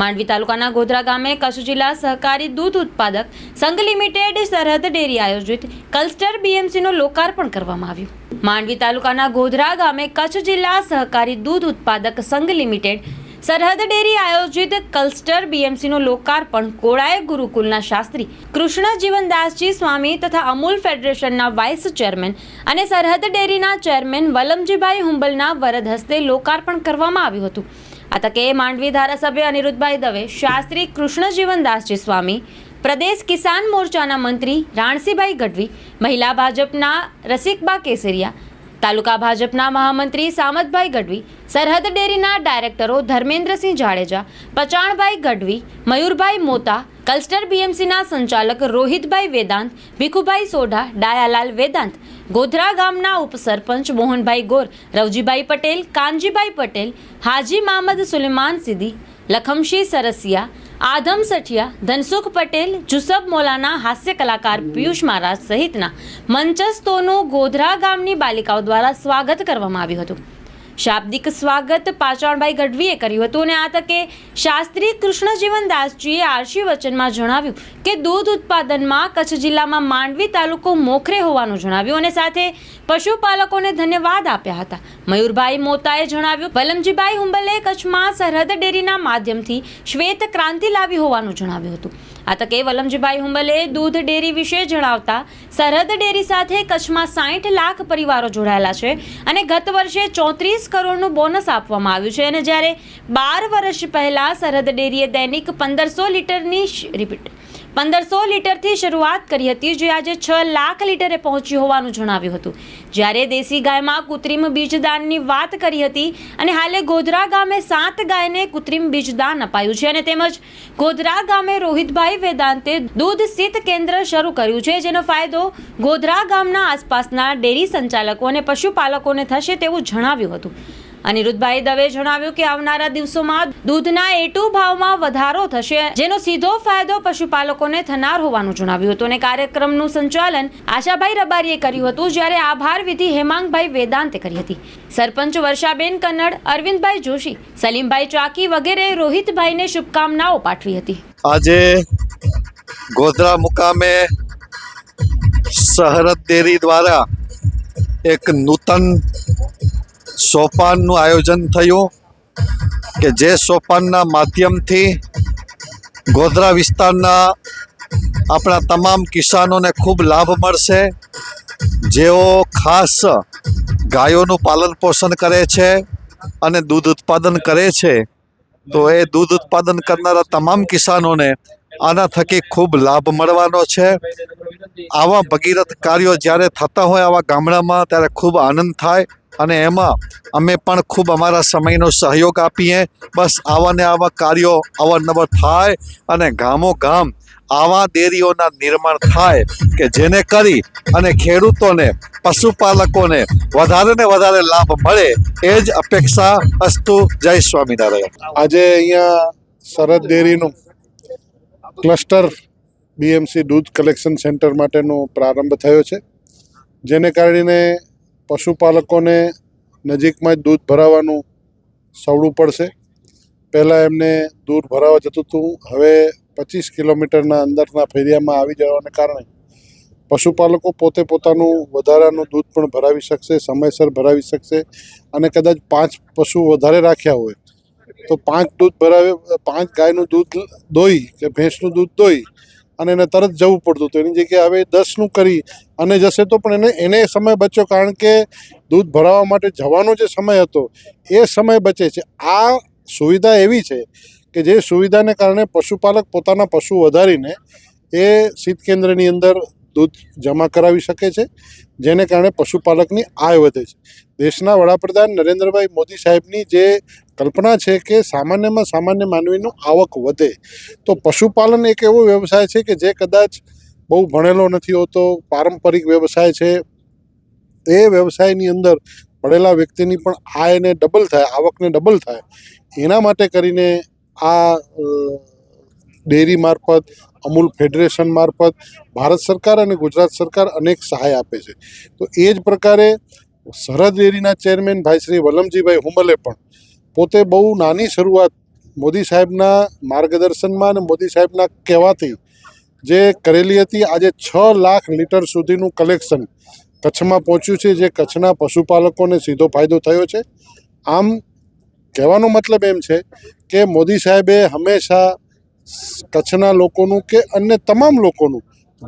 માંડવી તાલુકાના ગોધરા ગામે કચ્છ જિલ્લા સહકારી દૂધ ઉત્પાદક સંઘ લિમિટેડ સરહદ ડેરી આયોજિત કલ્સ્ટર બીએમસીનું લોકાર્પણ કરવામાં આવ્યું. માંડવી તાલુકાના ગોધરા ગામે કચ્છ જિલ્લા સહકારી દૂધ ઉત્પાદક સંઘ લિમિટેડ સરહદ ડેરી આયોજિત કલ્સ્ટર બીએમસીનું લોકાર્પણ કોળાય ગુરુકુલના શાસ્ત્રી કૃષ્ણ જીવનદાસજી સ્વામી તથા અમૂલ ફેડરેશનના વાઇસ ચેરમેન અને સરહદ ડેરીના ચેરમેન વલમજીભાઈ હુંબલના વરદ હસ્તે લોકાર્પણ કરવામાં આવ્યું હતું. આ તકે માંડવી ધારાસભ્ય અનિરુદ્ધભાઈ દવે, શાસ્ત્રી કૃષ્ણ જીવનદાસજી સ્વામી, પ્રદેશ કિસાન મોરચાના મંત્રી રાણસીભાઈ ગઢવી, મહિલા ભાજપના રસિકબા કેસરિયા, તાલુકા ભાજપના મહામંત્રી સામતભાઈ ગઢવી, સરહદ ડેરીના ડાયરેક્ટરો ધર્મેન્દ્રસિંહ જાડેજા, પચાણભાઈ ગઢવી, મયુરભાઈ મોતા કલ્સ્ટર બીએમસીના સંચાલક રોહિતભાઈ વેદાંત, ભીખુભાઈ સોઢા, ડાયાલાલ વેદાંત, ગોધરા ગામના ઉપસરપંચ મોહનભાઈ ગોર, રવજીભાઈ પટેલ, કાનજીભાઈ પટેલ, હાજી મામદ સુલેમાન સિદ્દી, લખમશી સરસિયા, આધમ સઠિયા, ધનસુખ પટેલ, જુસબ મોલાના હાસ્ય કલાકાર પિયુષ મહારાજ સહિતના મંચસ્થોનું ગોધરા ગામની બાલિકાઓ દ્વારા સ્વાગત કરવામાં આવ્યું હતું. શાબ્દિક સ્વાગત પાચાણભાઈ ગઢવીએ કર્યું હતું અને આ તકે શાસ્ત્રી કૃષ્ણજીવનદાસજીએ આરશી વચનમાં જણાવ્યું કે દૂધ ઉત્પાદનમાં કચ્છ જિલ્લામાં માંડવી તાલુકો મોખરે હોવાનું જણાવ્યું અને સાથે પશુપાલકોને ધન્યવાદ આપ્યા હતા. મયુરભાઈ મોતાએ જણાવ્યું, વલમજીભાઈ હુંબલે કચ્છમાં સરહદ ડેરીના માધ્યમથી શ્વેત ક્રાંતિ લાવી હોવાનું જણાવ્યું હતું. આ તકે વલમજીભાઈ હુંબલે દૂધ ડેરી વિશે જણાવતા, સરહદ ડેરી સાથે કચ્છમાં સાઠ લાખ પરિવારો જોડાયેલા છે અને ગત વર્ષે ચોત્રીસ કરોડનું બોનસ આપવામાં આવ્યું છે અને જ્યારે બાર વર્ષ પહેલાં સરહદ ડેરીએ દૈનિક પંદરસો લીટરની રિપીટ પંદરસો લીટરથી શરૂઆત કરી હતી, જે આજે છ લાખ લીટરે પહોંચી હોવાનું જણાવ્યું હતું. જ્યારે દેશી ગાયમાં કૃત્રિમ બીજદાનની વાત કરી હતી અને હાલે ગોધરા ગામે સાત ગાયને કૃત્રિમ બીજદાન અપાયું છે અને તેમજ ગોધરા ગામે રોહિતભાઈ વેદાંતે દૂધ શીત કેન્દ્ર શરૂ કર્યું છે, જેનો ફાયદો ગોધરા ગામના આસપાસના ડેરી સંચાલકો અને પશુપાલકોને થશે તેવું જણાવ્યું હતું. અનિરુદ્ધભાઈ દવે જણાવ્યું કે આવનારા દિવસોમાં દૂધના એટુ ભાવમાં વધારો થશે, જેનો સીધો ફાયદો પશુપાલકોને થનાર હોવાનું જણાવ્યું હતું અને કાર્યક્રમનું સંચાલન આશાભાઈ રબારીએ કર્યું હતું, જ્યારે આભાર વિધિ હેમાંગભાઈ વેદાંતે કરી હતી. સરપંચ વર્ષાબેન કન્નડ, અરવિંદભાઈ જોશી, સલીમભાઈ ચાકી વગેરે રોહિતભાઈને શુભકામનાઓ પાઠવી હતી. આજે ગોધરા મુકામે સરહદ ડેરી દ્વારા એક નૂતન સોપાનનું આયોજન થયું કે જે સોપાનના માધ્યમથી ગોધરા વિસ્તારના આપણા તમામ કિસાનોને ખૂબ લાભ મળશે. જેઓ ખાસ ગાયોનું પાલન પોષણ કરે છે અને દૂધ ઉત્પાદન કરે છે, તો એ દૂધ ઉત્પાદન કરનારા તમામ કિસાનોને આના થકી ખૂબ લાભ મળવાનો છે. આવા ભગીરથ કાર્યો જ્યારે થતા હોય આવા ગામડામાં, ત્યારે ખૂબ આનંદ થાય અને એમાં અમે પણ ખૂબ અમારા સમયનો સહયોગ આપીએ. બસ આવા ને આવા કાર્યો અવારનવાર થાય અને ગામો ગામ આવા ડેરીઓના નિર્માણ થાય કે જેને કરી અને ખેડૂતોને, પશુપાલકોને વધારે ને વધારે લાભ મળે એ જ અપેક્ષા અસ્તુ જય સ્વામિનારાયણ. આજે અહીંયા સરહદ ડેરીનું ક્લસ્ટર બીએમસી દૂધ કલેક્શન સેન્ટર માટેનો પ્રારંભ થયો છે, જેને કારણે પશુપાલકોને નજીકમાં જ દૂધ ભરાવાનું સવડું પડશે. પહેલાં એમને દૂધ ભરાવા જતું હતું, હવે પચીસ કિલોમીટરના અંદરના ફેરિયામાં આવી જવાને કારણે પશુપાલકો પોતે પોતાનું વધારાનું દૂધ પણ ભરાવી શકશે, સમયસર ભરાવી શકશે અને કદાચ પાંચ પશુ વધારે રાખ્યા હોય તો પાંચ દૂધ ભરાવે, પાંચ ગાયનું દૂધ દોઈ કે ભેંસનું દૂધ દોઈ અને એને તરત જવું પડતું હતું. એની જગ્યાએ હવે દસનું કરી અને જશે તો પણ એને એને સમય બચ્યો કારણ કે દૂધ ભરાવવા માટે જવાનો જે સમય હતો, એ સમય બચે છે. આ સુવિધા એવી છે કે જે સુવિધાને કારણે પશુપાલક પોતાના પશુ વધારીને એ શીત કેન્દ્રની અંદર દૂધ જમા કરાવી શકે છે, જેને કારણે પશુપાલકની આય વધે છે. દેશના વડાપ્રધાન નરેન્દ્રભાઈ મોદી સાહેબની જે કલ્પના છે કે સામાન્યમાં સામાન્ય માનવીનું આવક વધે. તો પશુપાલન એક એવો વ્યવસાય છે કે જે કદાચ બહુ ભણેલો નથી હોતો, પારંપરિક વ્યવસાય છે. એ વ્યવસાયની અંદર ભણેલા વ્યક્તિની પણ આયને ડબલ થાય, આવકને ડબલ થાય. એના માટે કરીને આ ડેરી મારફત, અમૂલ ફેડરેશન મારફત ભારત સરકાર અને ગુજરાત સરકાર અનેક સહાય આપે છે. તો એ જ પ્રકારે સરહદ ડેરીના ચેરમેન ભાઈ શ્રી વલમજીભાઈ હુંબલે પણ પોતે બહુ નાની શરૂઆત મોદી સાહેબના માર્ગદર્શનમાં અને મોદી સાહેબના કહેવાથી જે કરેલી હતી, આજે છ લાખ લીટર સુધીનું કલેક્શન કચ્છમાં પહોંચ્યું છે, જે કચ્છના પશુપાલકોને સીધો ફાયદો થયો છે. આમ કહેવાનો મતલબ એમ છે કે મોદી સાહેબે હંમેશા કચ્છના લોકોનું કે અન્ય તમામ લોકોનું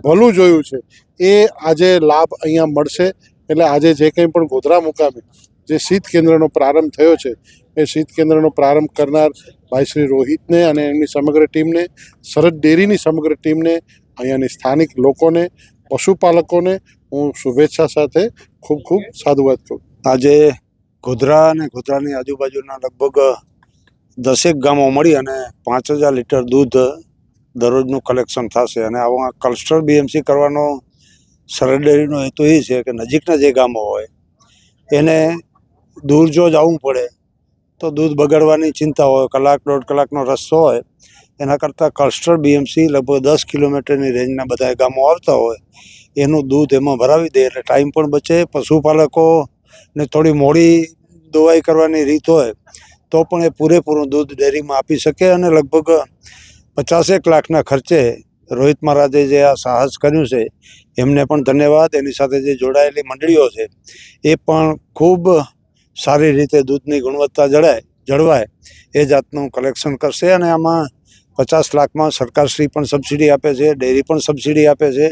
ભલું જોયું છે. એ આજે લાભ અહીંયા મળશે. એટલે આજે જે કંઈ પણ ગોધરા મુકામે જે શીત કેન્દ્રનો પ્રારંભ થયો છે, એ શીત કેન્દ્રનો પ્રારંભ કરનાર ભાઈ શ્રી રોહિતને અને એમની સમગ્ર ટીમને સરહદ ડેરીની સમગ્ર ટીમને, અહીંયાની સ્થાનિક લોકોને, પશુપાલકોને હું શુભેચ્છા સાથે ખૂબ ખૂબ સાધુવાદ કરું. આજે ગોધરા અને ગોધરાની આજુબાજુના લગભગ દસેક ગામો મળી અને પાંચ હજાર લીટર દૂધ દરરોજનું કલેક્શન થશે. અને આવા કલસ્ટર બીએમસી કરવાનો સરળ ડેરીનો હેતુ એ છે કે નજીકના જે ગામો હોય, એને દૂર જો જવું પડે, તો દૂધ બગડવાની ચિંતા હોય, કલાક, દોઢ કલાકનો રસ્તો હોય. એના કરતાં કલ્સ્ટર બીએમસી લગભગ દસ કિલોમીટરની રેન્જના બધા ગામો આવતા હોય. એનું દૂધ એમાં ભરાવી દે એટલે ટાઈમ પણ બચે. પશુપાલકોને થોડી મોડી દોવાઈ કરવાની રીત હોય, તો પણ એ પૂરેપૂરું દૂધ ડેરીમાં આપી શકે અને લગભગ પચાસેક લાખના ખર્ચે રોહિત મહારાજે જે આ સાહસ કર્યું છે, એમને પણ ધન્યવાદ. એની સાથે જે જોડાયેલી મંડળીઓ છે, એ પણ ખૂબ સારી રીતે દૂધની ગુણવત્તા જળાય, જળવાય, એ જાતનું કલેક્શન કરશે અને આમાં પચાસ લાખમાં સરકારશ્રી પણ સબસિડી આપે છે ડેરી પણ સબસિડી આપે છે.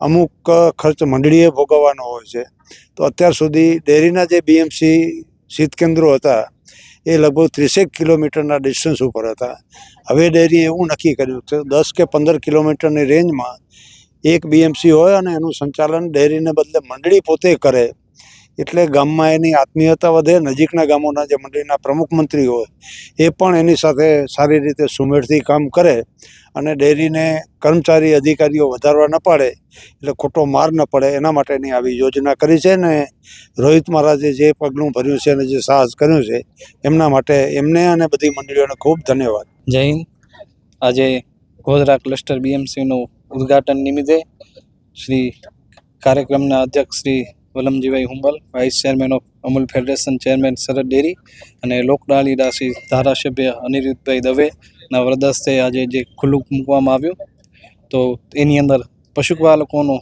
અમુક ખર્ચ મંડળીએ ભોગવવાનો હોય છે. તો અત્યાર સુધી ડેરીના જે બીએમસી શીત કેન્દ્રો હતા, એ લગભગ ત્રીસેક કિલોમીટરના ડિસ્ટન્સ ઉપર હતા. હવે ડેરીએ એવું નક્કી કર્યું છે, દસ કે પંદર કિલોમીટરની રેન્જમાં એક બીએમસી હોય અને એનું સંચાલન ડેરીને બદલે મંડળી પોતે કરે. એટલે ગામમાં એની આત્મીયતા વધે, નજીકના ગામોના જે મંડળીના પ્રમુખ મંત્રી હોય, એ પણ એની સાથે સારી રીતે સુમેળથી કામ કરે અને ડેરીને કર્મચારી અધિકારીઓ વધારવા ન પાડે, એટલે ખોટો માર ન પડે, એના માટેની આવી યોજના કરી છે ને રોહિત મહારાજે જે પગલું ભર્યું છે અને જે સાહસ કર્યું છે, એમના માટે એમને અને બધી મંડળીઓને ખૂબ ધન્યવાદ. જય હિન્દ. આજે ગોધરા ક્લસ્ટર બીએમસીનું ઉદ્ઘાટન નિમિત્તે શ્રી કાર્યક્રમના અધ્યક્ષ Shri Valamjibhai Humbal vice chairman of Amul federation chairman Sharad dairy અને લોકડાળી રાશિ ધારાસભ્ય અનિરુદ્ધભાઈ દવેના વરદસ્તે આજે જે ખુલ્લું મૂકવામાં આવ્યું. તો એની અંદર પશુપાલકોનો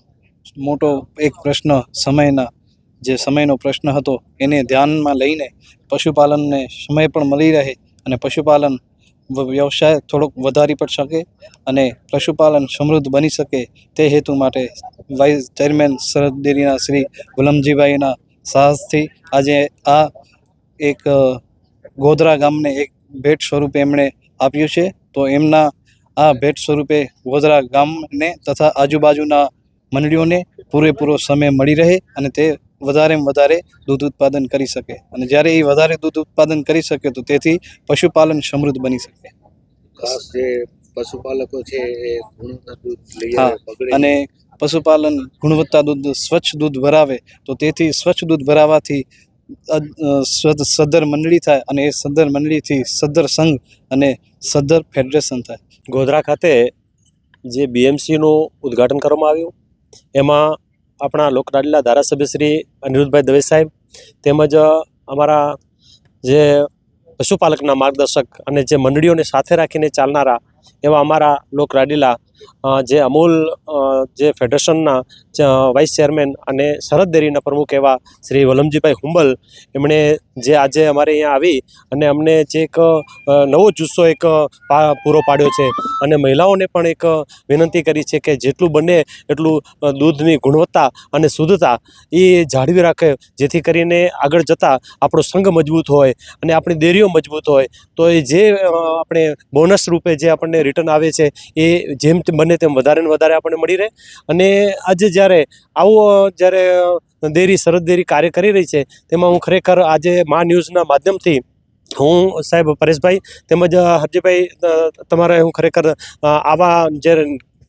મોટો એક પ્રશ્ન સમયના, જે સમયનો પ્રશ્ન હતો એને ધ્યાનમાં લઈને પશુપાલનને સમય પણ મળી રહે અને પશુપાલન વ્યવસાય થોડોક વધારી પણ શકે અને પશુપાલન સમૃદ્ધ બની શકે તે હેતુ માટે વાઇસ ચેરમેન સરહદ ડેરીના શ્રી ગુલામજીભાઈના સાહસથી આજે આ એક ગોધરા ગામને એક ભેટ સ્વરૂપે એમણે આપ્યું છે. તો એમના આ ભેટ સ્વરૂપે ગોધરા ગામને તથા આજુબાજુના મંડળીઓને પૂરેપૂરો સમય મળી રહે અને તે વધારેમાં વધારે દૂધ ઉત્પાદન કરી શકે. અને જ્યારે એ વધારે દૂધ ઉત્પાદન કરી શકે તો તેથી પશુપાલન સમૃદ્ધ બની શકે. જે પશુપાલકો છે એ દૂધ લઈ અને પશુપાલન ગુણવત્તા દૂધ સ્વચ્છ દૂધ ભરાવે તો તેથી સ્વચ્છ દૂધ ભરાવાથી સદર મંડળી થાય અને એ સદર મંડળીથી સદ્ધર સંઘ અને સદર ફેડરેશન થાય. ગોધરા ખાતે જે બીએમસીનું ઉદ્ઘાટન કરવામાં આવ્યું એમાં આપણા લોકલાડીલા ધારાસભ્ય શ્રી અનિરુદ્ધભાઈ દવે સાહેબ તેમજ અમારા જે પશુપાલકના માર્ગદર્શક અને જે મંડળીઓને સાથે રાખીને ચાલનારા એવા અમારા લોકલાડીલા જે અમૂલ જે ફેડરેશનના વાઇસ ચેરમેન અને સરહદ ડેરીના પ્રમુખ એવા શ્રી વલમજીભાઈ હુંબલ. એમણે જે આજે અમારે અહીંયા આવી અને અમને જે એક નવો જુસ્સો એક પૂરો પાડ્યો છે. અને મહિલાઓને પણ એક વિનંતી કરી છે કે જેટલું બને એટલું દૂધની ગુણવત્તા અને શુદ્ધતા એ જાળવી રાખે, જેથી કરીને આગળ જતાં આપણો સંઘ મજબૂત હોય અને આપણી ડેરીઓ મજબૂત હોય. તો એ જે આપણે બોનસ રૂપે જે આપણને રિટર્ન આવે છે, એ જેમ બને તેમ વધારે ને વધારે આપણને મળી રહે. અને આજે જ્યારે આવું જ્યારે દેરી સરહદ દેરી કાર્ય કરી રહી છે, તેમાં હું ખરેખર આજે મા ન્યૂઝના માધ્યમથી હું સાહેબ પરેશભાઈ તેમજ હરજીભાઈ તમારે હું ખરેખર આવા જે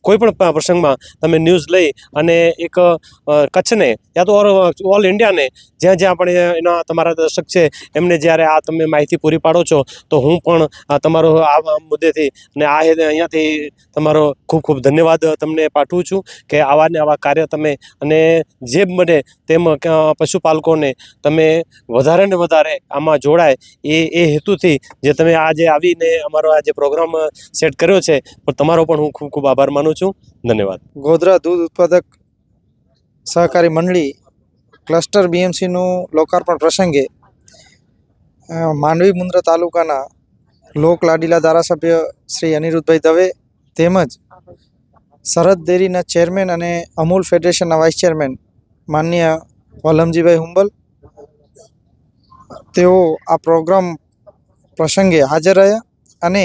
કોઈ પણ પ્રસંગમાં તમે ન્યૂઝ લઈ અને એક કચ્છને યા તો ઓલ ઇન્ડિયાને જ્યાં જ્યાં પણ એના, તમારા દર્શક છે, એમને જ્યારે આ તમે માહિતી પૂરી પાડો છો, તો હું પણ તમારો આ મુદ્દેથી અને આ અહીંયાથી તમારો ખૂબ ખૂબ ધન્યવાદ તમને પાઠવું છું કે આવા ને આવા કાર્ય તમે અને જે બને તેમ પશુપાલકોને તમે વધારે ને વધારે આમાં જોડાય એ એ હેતુથી જે તમે આજે આવીને અમારો આ જે પ્રોગ્રામ સેટ કર્યો છે, પણ તમારો પણ હું ખૂબ ખૂબ આભાર માનું છું. ધન્યવાદ. ગોધરા દૂધ ઉત્પાદક સહકારી મંડળી ક્લસ્ટર બીએમસીનું લોકાર્પણ પ્રસંગે માંડવી મુન્દ્રા તાલુકાના લોક લાડીલા ધારાસભ્ય શ્રી અનિરુદ્ધભાઈ દવે તેમજ સરહદ ડેરીના ચેરમેન અને અમૂલ ફેડરેશનના વાઇસ ચેરમેન માનનીય વલમજીભાઈ હુંબલ, તેઓ આ પ્રોગ્રામ પ્રસંગે હાજર રહ્યા અને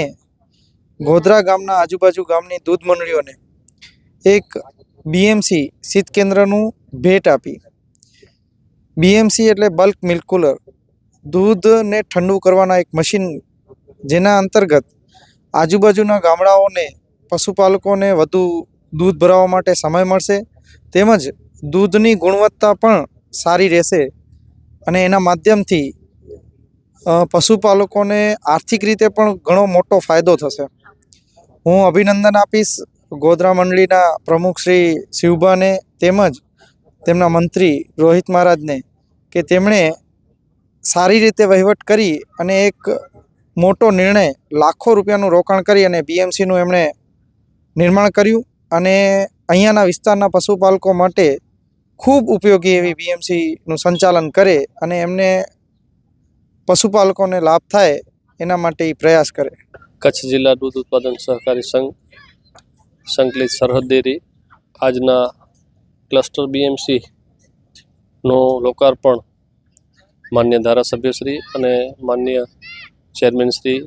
ગોધરા ગામના આજુબાજુ ગામની દૂધ મંડળીઓને એક બીએમસી શીત કેન્દ્રનું ભેટ આપી. બીએમસી એટલે બલ્ક મિલ્ક કુલર દૂધને ઠંડુ કરવાના એક મશીન જેના અંતર્ગત આજુબાજુના ગામડાઓને, પશુપાલકોને વધુ દૂધ ભરાવવા માટે સમય મળશે. તેમજ દૂધની ગુણવત્તા પણ સારી રહેશે અને એના માધ્યમથી પશુપાલકોને આર્થિક રીતે પણ ઘણો મોટો ફાયદો થશે. હું અભિનંદન આપીશ ગોધરા મંડળીના પ્રમુખ શ્રી શિવભાને તેમજ તેમના મંત્રી રોહિત મહારાજને કે તેમણે સારી રીતે વહીવટ કરી અને એક મોટો નિર્ણય લાખો રૂપિયાનું રોકાણ કરી અને બીએમસીનું એમણે નિર્માણ કર્યું અને અહીંયાના વિસ્તારના પશુપાલકો માટે ખૂબ ઉપયોગી એવી બીએમસીનું સંચાલન કરે અને એમને પશુપાલકોને લાભ થાય એના માટે એ પ્રયાસ કરે. કચ્છ જિલ્લા દૂધ ઉત્પાદન સહકારી સંઘ સંકલિત સરહદ ડેરી આજના ક્લસ્ટર બીએમસી લોકાર્પણ માન્ય ધારાસભ્યશ્રી અને માન્ય ચેરમેન શ્રી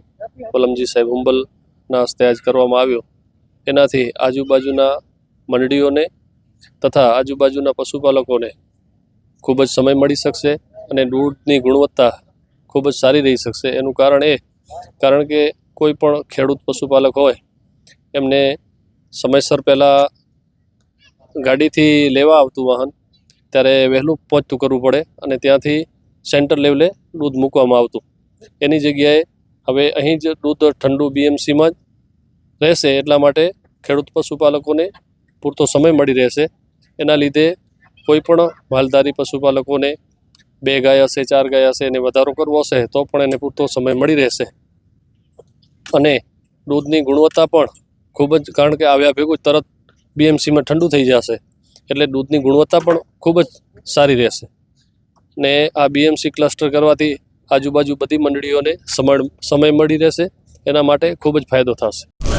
વલમજી સાહેબ હુંબલના હસ્તે આજ કરવામાં આવ્યો. એનાથી આજુબાજુના મંડળીઓને તથા આજુબાજુના પશુપાલકોને ખૂબ જ સમય મળી શકશે અને દૂધની ગુણવત્તા ખૂબ જ સારી રહી શકશે. એનું કારણ એ, કારણ કે કોઈ પણ ખેડૂત પશુપાલક હોય, એમને સમયસર પહેલાં ગાડીથી લેવા આવતું વાહન, ત્યારે વહેલું પહોંચતું કરવું પડે અને ત્યાંથી સેન્ટર લેવલે દૂધ મૂકવામાં આવતું. એની જગ્યાએ હવે અહીં જ દૂધ ઠંડુ બીએમસીમાં જ રહેશે, એટલા માટે ખેડૂત પશુપાલકોને પૂરતો સમય મળી રહેશે. એના લીધે કોઈ પણ માલધારી પશુપાલકોને બે ગાય હશે, ચાર ગાય હશે, એને વધારો કરવો હશે, તો પણ એને પૂરતો સમય મળી રહેશે. અને દૂધની ગુણવત્તા પણ ખૂબ જ, કારણ કે આવ્યા ભેગું તરત બીએમસીમાં ઠંડુ થઈ જશે. એટલે દૂધની ગુણવત્તા પણ ખૂબ જ સારી રહેશે. ને આ બીએમસી ક્લસ્ટર કરવાથી આજુબાજુ બધી મંડળીઓને સમય મળી રહેશે. એના માટે ખૂબ જ ફાયદો થશે.